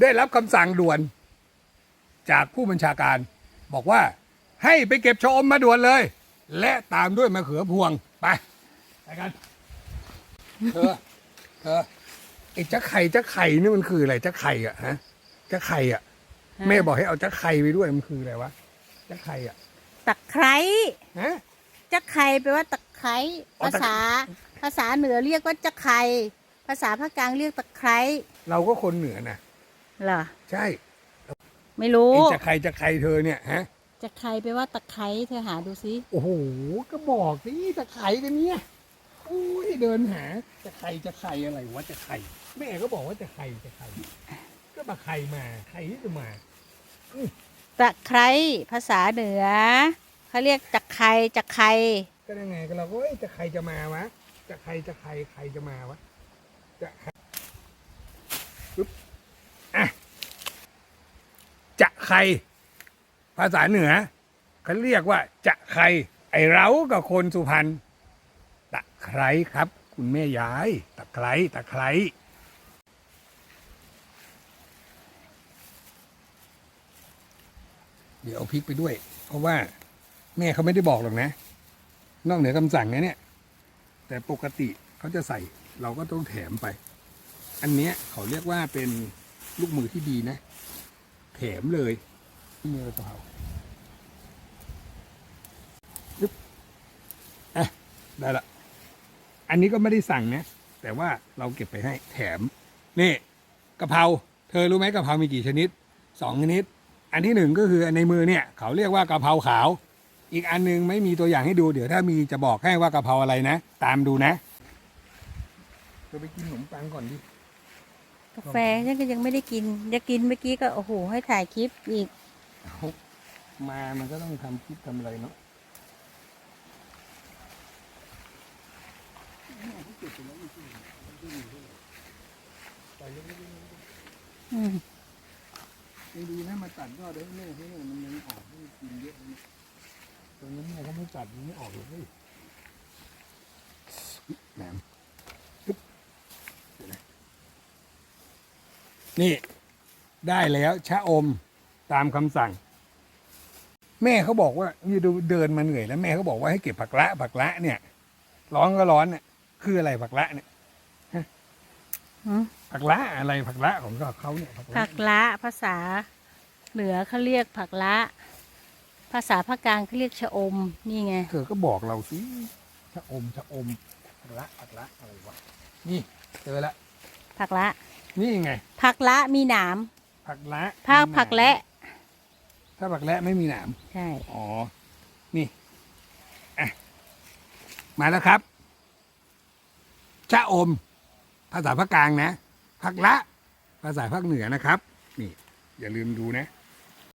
ได้รับคำสั่งด่วนจากผู้บัญชาการ บอกว่าให้ไปเก็บชะอมมาด่วนเลย และตามด้วยมะเขือพวงไปไปกันเธอเธอไอ้จะไข่จะไข่นี่มันคืออะไรจะไข่อะฮะจะไข่อะแม่บอกให้เอาจะไข่ไปด้วยมันคืออะไรวะจะไข่อะตะไคร้ฮะจะไคร้แปลว่าตะไคร้อ๋อภาตะษาภาษาเหนือเรียกว่าจะไคร้ภาษาภาคกลางเรียกตะไคร้เราก็คนเหนือนะ เหรอใช่ไม่รู้ไอ้จะไข่จะไข่เธอเนี่ยฮะจะไคร้แปลว่าตะไคร้เธอหาดูซิโอ้โหก็บอกสิจะไข่กันเนี่ยอุ้ยเดินหาจะไข่จะไข่อะไรวะจะไข่แม่ก็บอกว่าจะไข่จะไข่ก็มาไข่มาไข่ที่จะมาตะไคร้ภาษาเหนือเขาเรียกจะไคร้จะไคร้ก็ยังไงก็เราก็เอ้ยจะไข่จะมาวะจะไข่จะไข่ใครจะมาวะจะไข่ปึ๊บอะ จะไข่ภาษาเหนือเขาเรียกว่า จะไข่ไอเรากับคนสุพรรณตะไคร้ครับ คุณแม่ยาย ตะไคร้ตะไคร้เดี๋ยวเอาพริกไปด้วย เพราะว่าแม่เขาไม่ได้บอกหรอกนะ นอกเหนือคำสั่งนะเนี่ย แต่ปกติเขาจะใส่เราก็ต้องแถมไป อันเนี้ยเขาเรียกว่าเป็นลูกมือที่ดีนะ แถมเลยมือกะเพราปึ๊บอะได้ละ อันนี้ก็ไม่ได้สั่งนะ แต่ว่าเราเก็บไปให้แถม นี่กะเพราเธอรู้ไหมกะเพรามีกี่ชนิดสองชนิด อันที่หนึ่งก็คือในมือเนี่ย เขาเรียกว่ากะเพราขาว อีกอันหนึงไม่มีตัวอย่างให้ดู เดี๋ยวถ้ามีจะบอกให้ว่ากะเพราอะไรนะ ตามดูนะเธอไปกินขนมปังก่อนดิ กาแฟฉันก็ยังไม่ได้กินจะกินเมื่อกี้ก็โอ้โหให้ถ่ายคลิปอีกเอามามันก็ต้องทำคลิปทำอะไรเนาะอืมยังดีนะมาตัดยอดให้แม่ให้แม่มันยังออกให้กินเยอะนะตรงนั้นแม่ก็ไม่ตัดมันไม่ออกเลยเฮ้ยแหนมปึ๊บเดี๋ยวนะ นี่ได้แล้วชะอมตามคำสั่ง แม่เขาบอกว่านี่ดูเดินมาเหนื่อยแล้วแม่เขาบอกว่าให้เก็บผักละผักละเนี่ย ร้อนก็ร้อนเนี่ยคืออะไรผักละเนี่ยหืมผักละอะไรผักละของเขาเนี่ยผักละผักละภาษาเหนือเขาเรียกผักละ ภาษาภาคกลางเขาเรียกชะอม นี่ไงเธอก็บอกเราสิชะอมชะอมผักละผักละอะไรวะนี่เจอละ ผักละ นี่ไง ผักละมีหนามผักละภาคมีหนามผักและถ้าผักและไม่มีหนาม ใช่ อ๋อ นี่อะมาแล้วครับ ชะอม ภาษาภาคกลางนะ ผักละ ภาษาภาคเหนือนะครับ นี่ อย่าลืมดูนะ